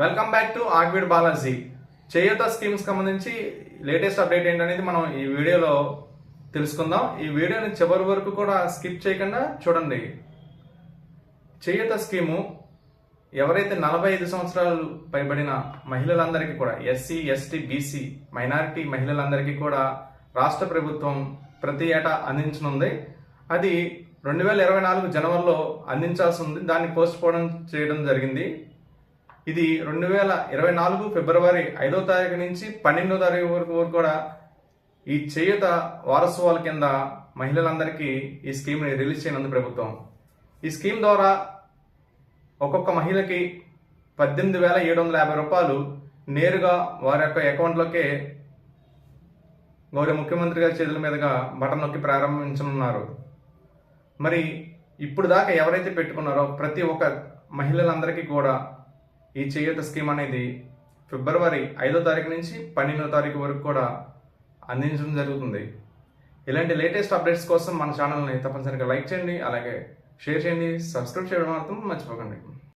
Welcome back to ఆగ్విడ్ Balaji Cheyutha schemes సంబంధించి latest update ఏంటనేది మనం ఈ వీడియోలో తెలుసుకుందాం. ఈ వీడియోని చివరి వరకు కూడా స్కిప్ చేయకుండా చూడండి. చేయూత స్కీము ఎవరైతే నలభై ఐదు సంవత్సరాలు పైబడిన మహిళలందరికీ కూడా ఎస్సీ ఎస్టీ బీసీ మైనారిటీ మహిళలందరికీ కూడా రాష్ట్ర ప్రభుత్వం ప్రతి ఏటా అందించనుంది. అది రెండు వేల ఇరవై నాలుగు జనవరిలో అందించాల్సి ఉంది. దాన్ని పోస్ట్ పోన్ చేయడం జరిగింది. ఇది రెండు వేల ఇరవై నాలుగు ఫిబ్రవరి ఐదో తారీఖు నుంచి పన్నెండో తారీఖు వరకు వరకు కూడా ఈ చేయుత వారసత్వాల కింద మహిళలందరికీ ఈ స్కీమ్ని రిలీజ్ చేయనుంది ప్రభుత్వం. ఈ స్కీమ్ ద్వారా ఒక్కొక్క మహిళకి పద్దెనిమిది వేల ఏడు వందల యాభై రూపాయలు నేరుగా వారి యొక్క అకౌంట్లోకే గౌరవ ముఖ్యమంత్రి గారి చేతుల మీదుగా బటన్ నొక్కి ప్రారంభించనున్నారు. మరి ఇప్పుడు దాకా ఎవరైతే పెట్టుకున్నారో ప్రతి ఒక్క మహిళలందరికీ కూడా ఈ చేయూత స్కీమ్ అనేది ఫిబ్రవరి ఐదో తారీఖు నుంచి పన్నెండో తారీఖు వరకు కూడా అందించడం జరుగుతుంది. ఇలాంటి లేటెస్ట్ అప్డేట్స్ కోసం మన ఛానల్ని తప్పనిసరిగా లైక్ చేయండి అలాగే షేర్ చేయండి సబ్స్క్రైబ్ చేయడం మాత్రం మర్చిపోకండి.